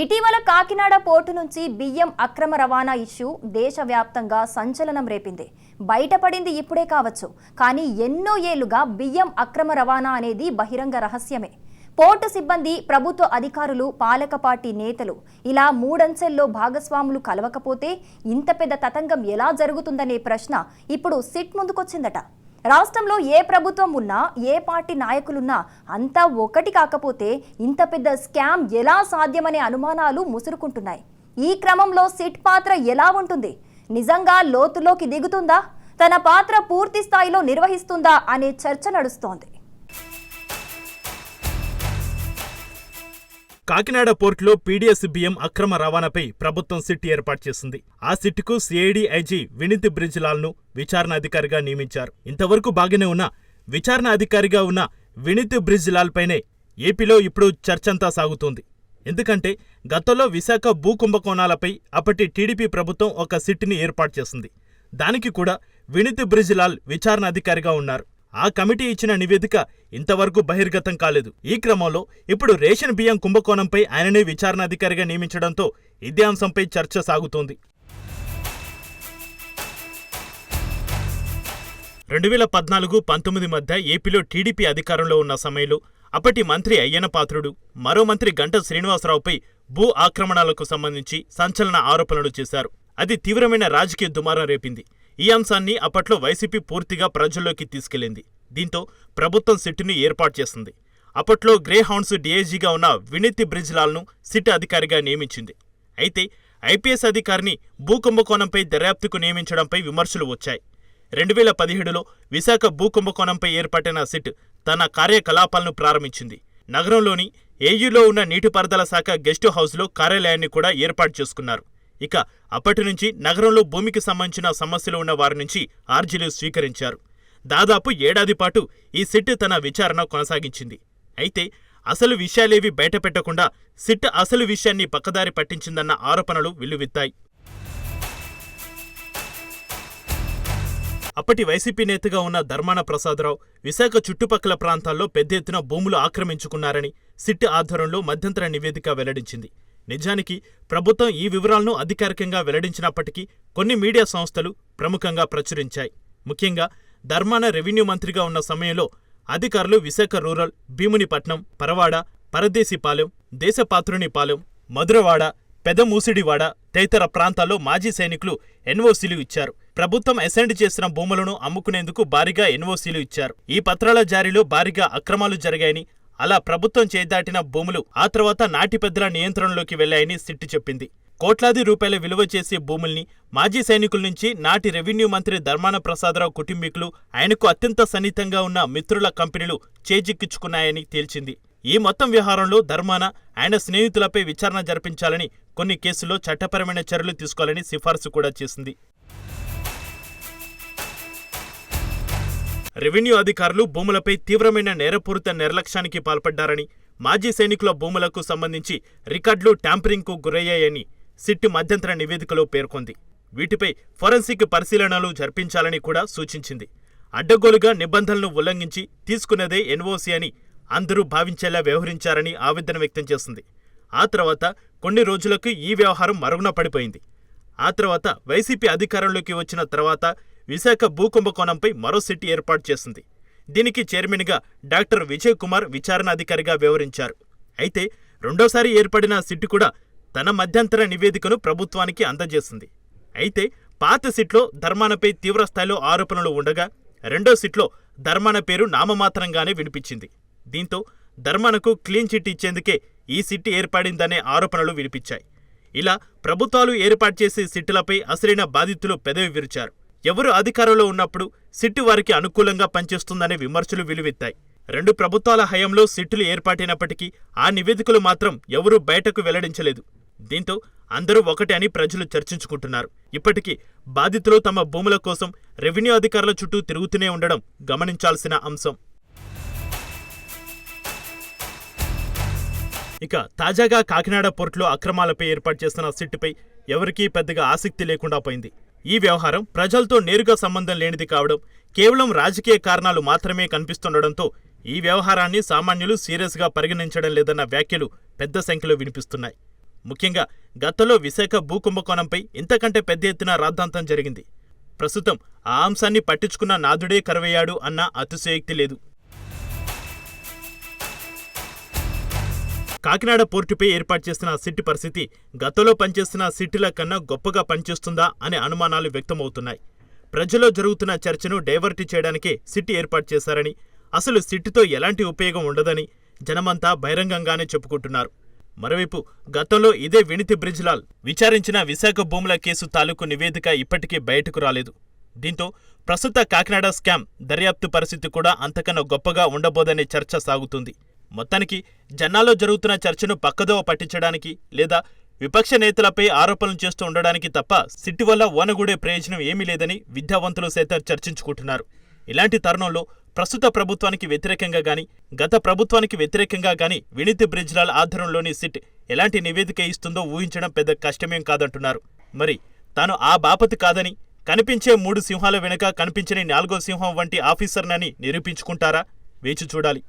ఇటీవల కాకినాడ పోర్టు నుంచి బియ్యం అక్రమ రవాణా ఇష్యూ దేశవ్యాప్తంగా సంచలనం రేపింది. బయటపడింది ఇప్పుడే కావచ్చు కానీ ఎన్నో ఏళ్ళుగా బియ్యం అక్రమ రవాణా అనేది బహిరంగ రహస్యమే. పోర్టు సిబ్బంది ప్రభుత్వ అధికారులు పాలక పార్టీ నేతలు ఇలా మూడంచెల్లో భాగస్వాములు కలవకపోతే ఇంత పెద్ద తతంగం ఎలా జరుగుతుందనే ప్రశ్న ఇప్పుడు సిట్ ముందుకొచ్చిందట. రాష్ట్రంలో ఏ ప్రభుత్వం ఉన్నా ఏ పార్టీ నాయకులున్నా అంతా ఒకటి కాకపోతే ఇంత పెద్ద స్కామ్ ఎలా సాధ్యమనే అనుమానాలు ముసురుకుంటున్నాయి. ఈ క్రమంలో సిట్ పాత్ర ఎలా ఉంటుంది? నిజంగా లోతులోకి దిగుతుందా? తన పాత్ర పూర్తి స్థాయిలో నిర్వహిస్తుందా అనే చర్చ నడుస్తోంది. కాకినాడ పోర్టులో పీడీఎస్ బియ్యం అక్రమ రవాణాపై ప్రభుత్వం సిట్ ఏర్పాటు చేసింది. ఆ సిట్కు సిఐడి ఐజీ వినీత్ బ్రిజ్లాల్ను విచారణ అధికారిగా నియమించారు. ఇంతవరకు బాగానే ఉన్న విచారణ అధికారిగా ఉన్న వినీత్ బ్రిజ్లాల్ పైనే ఏపీలో ఇప్పుడు చర్చంతా సాగుతోంది. ఎందుకంటే గతంలో విశాఖ భూ కుంభకోణాలపై అప్పటి టీడీపీ ప్రభుత్వం ఒక సిట్ని ఏర్పాటు చేసింది. దానికి కూడా వినీత్ బ్రిజ్లాల్ విచారణ అధికారిగా ఉన్నారు. ఆ కమిటీ ఇచ్చిన నివేదిక ఇంతవరకు బహిర్గతం కాలేదు. ఈ క్రమంలో ఇప్పుడు రేషన్ బియ్యం కుంభకోణంపై ఆయననే విచారణాధికారిగా నియమించడంతో ఇదే అంశంపై చర్చ సాగుతోంది. రెండు వేల పద్నాలుగు పంతొమ్మిది మధ్య ఏపీలో టీడీపీ అధికారంలో ఉన్న సమయంలో అప్పటి మంత్రి అయ్యన పాత్రుడు మరో మంత్రి గంట శ్రీనివాసరావుపై భూ ఆక్రమణాలకు సంబంధించి సంచలన ఆరోపణలు చేశారు. అది తీవ్రమైన రాజకీయ దుమారం రేపింది. ఈ అంశాన్ని అప్పట్లో వైసీపీ పూర్తిగా ప్రజల్లోకి తీసుకెళ్ళింది దీంతో ప్రభుత్వం సిట్టుని ఏర్పాటు చేసింది. అప్పట్లో గ్రే హౌండ్స్ డీఐజీగా ఉన్న వినీతి బ్రిజ్లాల్ను సిట్ అధికారిగా నియమించింది. అయితే ఐపీఎస్ అధికారిని భూకుంభకోణంపై దర్యాప్తుకు నియమించడంపై విమర్శలు వచ్చాయి. రెండు వేల పదిహేడులో విశాఖ భూకుంభకోణంపై ఏర్పాటైన ఏర్పడిన సిట్ తన కార్యకలాపాలను ప్రారంభించింది. నగరంలోని ఏయూలో ఉన్న నీటిపారుదల శాఖ గెస్ట్ హౌస్లో కార్యాలయాన్ని కూడా ఏర్పాటు చేసుకున్నారు. ఇక అప్పటి నుంచి నగరంలో భూమికి సంబంధించిన సమస్యలు ఉన్న వారి నుంచి ఆర్జీలు స్వీకరించారు. దాదాపు ఏడాది పాటు ఈ సిట్ తన విచారణ కొనసాగించింది. అయితే అసలు విషయాలేవి బయటపెట్టకుండా సిట్ అసలు విషయాన్ని పక్కదారి పట్టించిందన్న ఆరోపణలు వెల్లువెత్తాయి అప్పటి వైసీపీ నేతగా ఉన్న ధర్మాన ప్రసాదరావు విశాఖ చుట్టుపక్కల ప్రాంతాల్లో పెద్ద ఎత్తున భూములు ఆక్రమించుకున్నారని సిట్ ఆధ్వర్యంలో మధ్యంతర నివేదిక వెల్లడించింది. నిజానికి ప్రభుత్వం ఈ వివరాలను అధికారికంగా వెల్లడించినప్పటికీ కొన్ని మీడియా సంస్థలు ప్రముఖంగా ప్రచురించాయి. ముఖ్యంగా ధర్మాన రెవెన్యూ మంత్రిగా ఉన్న సమయంలో అధికారులు విశాఖ రూరల్ భీమునిపట్నం పరవాడ పరదేశిపాలెం దేశపాత్రునిపాలెం మధురవాడ పెదమూసిడివాడ తదితర ప్రాంతాల్లో మాజీ సైనికులు ఎన్ఓసీలు ఇచ్చారు. ప్రభుత్వం అసెండ్ చేసిన భూములను అమ్ముకునేందుకు భారీగా ఎన్ఓసీలు ఇచ్చారు. ఈ పత్రాల జారీలో భారీగా అక్రమాలు జరిగాయని అలా ప్రభుత్వం చేదాటిన భూములు ఆ తర్వాత నాటి పెద్దల నియంత్రణలోకి వెళ్ళాయని సిట్టి చెప్పింది. కోట్లాది రూపాయల విలువ చేసే భూముల్ని మాజీ సైనికుల నుంచి నాటి రెవెన్యూ మంత్రి ధర్మాన ప్రసాదరావు కుటుంబీకులు ఆయనకు అత్యంత సన్నిహితంగా ఉన్న మిత్రుల కంపెనీలు చేజిక్కించుకున్నాయని తేల్చింది. ఈ మొత్తం వ్యవహారంలో ధర్మాన ఆయన స్నేహితులపై విచారణ జరిపించాలని కొన్ని కేసుల్లో చట్టపరమైన చర్యలు తీసుకోవాలని సిఫార్సు కూడా చేసింది. రెవెన్యూ అధికారులు భూములపై తీవ్రమైన నేరపూరిత నిర్లక్ష్యానికి పాల్పడ్డారని మాజీ సైనికుల భూములకు సంబంధించి రికార్డులు ట్యాంపరింగ్కు గురయ్యాయని సిట్టి మధ్యంతర నివేదికలో పేర్కొంది. వీటిపై ఫోరెన్సిక్ పరిశీలనలు జరిపించాలని కూడా సూచించింది. అడ్డగోలుగా నిబంధనలను ఉల్లంఘించి తీసుకున్నదే ఎన్ఓసీ అని అందరూ భావించేలా వ్యవహరించారని ఆవేదన వ్యక్తం చేసింది. ఆ తర్వాత కొన్ని రోజులకు ఈ వ్యవహారం మరుగున పడిపోయింది. ఆ తర్వాత వైసీపీ అధికారంలోకి వచ్చిన తర్వాత విశాఖ భూకుంభకోణంపై మరో సిట్ ఏర్పాటు చేసింది. దీనికి చైర్మన్గా డాక్టర్ విజయ్ కుమార్ విచారణాధికారిగా వివరించారు అయితే రెండోసారి ఏర్పడిన సిట్ కూడా తన మధ్యంతర నివేదికను ప్రభుత్వానికి అందజేసింది. అయితే పాత సిట్లో ధర్మానపై తీవ్రస్థాయిలో ఆరోపణలు ఉండగా రెండో సిట్లో ధర్మాన పేరు నామమాత్రంగానే వినిపించింది. దీంతో ధర్మానకు క్లీన్ చిట్ ఇచ్చేందుకే ఈ సిట్ ఏర్పడిందనే ఆరోపణలు వినిపించాయి. ఇలా ప్రభుత్వాలు ఏర్పాటు చేసే సిట్టులపై అసలైన బాధితులు పెదవి విరిచారు. ఎవరు అధికారంలో ఉన్నప్పుడు సిట్టు వారికి అనుకూలంగా పనిచేస్తుందనే విమర్శలు వెలువెత్తాయి. రెండు ప్రభుత్వాల హయంలో సిట్టులు ఏర్పాటైనప్పటికీ ఆ నివేదికలు మాత్రం ఎవరూ బయటకు వెల్లడించలేదు. దీంతో అందరూ ఒకటే అని ప్రజలు చర్చించుకుంటున్నారు. ఇప్పటికీ బాధితులు తమ భూముల కోసం రెవెన్యూ అధికారుల చుట్టూ తిరుగుతూనే ఉండడం గమనించాల్సిన అంశం. ఇక తాజాగా కాకినాడ పోర్టులో అక్రమాలపై ఏర్పాటు చేస్తున్న సిట్టుపై ఎవరికీ పెద్దగా ఆసక్తి లేకుండా పోయింది. ఈ వ్యవహారం ప్రజలతో నేరుగా సంబంధం లేనిది కావడం కేవలం రాజకీయ కారణాలు మాత్రమే కనిపిస్తుండడంతో ఈ వ్యవహారాన్ని సామాన్యులు సీరియస్గా పరిగణించడం లేదన్న వ్యాఖ్యలు పెద్ద సంఖ్యలో వినిపిస్తున్నాయి. ముఖ్యంగా గతంలో విశాఖ భూకుంభకోణంపై ఇంతకంటే పెద్ద ఎత్తున రాద్ధాంతం జరిగింది. ప్రస్తుతం ఆ అంశాన్ని పట్టించుకున్న నాదుడే కరవయ్యాడు అన్న అతిశయోక్తి లేదు. కాకినాడ పోర్టుపై ఏర్పాటు చేసిన సిట్ పరిస్థితి గతంలో పనిచేస్తున్న సిట్టుల కన్నా గొప్పగా పనిచేస్తుందా అనే అనుమానాలు వ్యక్తమవుతున్నాయి. ప్రజల్లో జరుగుతున్న చర్చను డైవర్ట్ చేయడానికే సిట్ ఏర్పాటు చేశారని అసలు సిట్టుతో ఎలాంటి ఉపయోగం ఉండదని జనమంతా బహిరంగంగానే చెప్పుకుంటున్నారు. మరోవైపు గతంలో ఇదే వినితి బ్రిజ్లాల్ విచారించిన విశాఖ భూముల కేసు తాలూకు నివేదిక ఇప్పటికీ బయటకు రాలేదు. దీంతో ప్రస్తుత కాకినాడ స్కామ్ దర్యాప్తు పరిస్థితి కూడా అంతకన్నా గొప్పగా ఉండబోదనే చర్చ సాగుతుంది. మొత్తానికి జన్నాల్లో జరుగుతున్న చర్చను పక్కదోవ పట్టించడానికి లేదా విపక్ష నేతలపై ఆరోపణలు చేస్తూ ఉండడానికి తప్ప సిట్టు వల్ల ఓనగూడే ప్రయోజనం ఏమీ లేదని విద్యావంతులు సైతం చర్చించుకుంటున్నారు. ఇలాంటి తరుణంలో ప్రస్తుత ప్రభుత్వానికి వ్యతిరేకంగా గాని గత ప్రభుత్వానికి వ్యతిరేకంగా గాని వినీతి బ్రిజ్లాల్ ఆధ్వర్యంలోని సిట్ ఎలాంటి నివేదిక ఇస్తుందో ఊహించడం పెద్ద కష్టమేం కాదంటున్నారు. మరి తాను ఆ బాపతి కాదని కనిపించే మూడు సింహాల వెనుక కనిపించని నాలుగో సింహం వంటి ఆఫీసర్నని నిరూపించుకుంటారా? వేచి చూడాలి.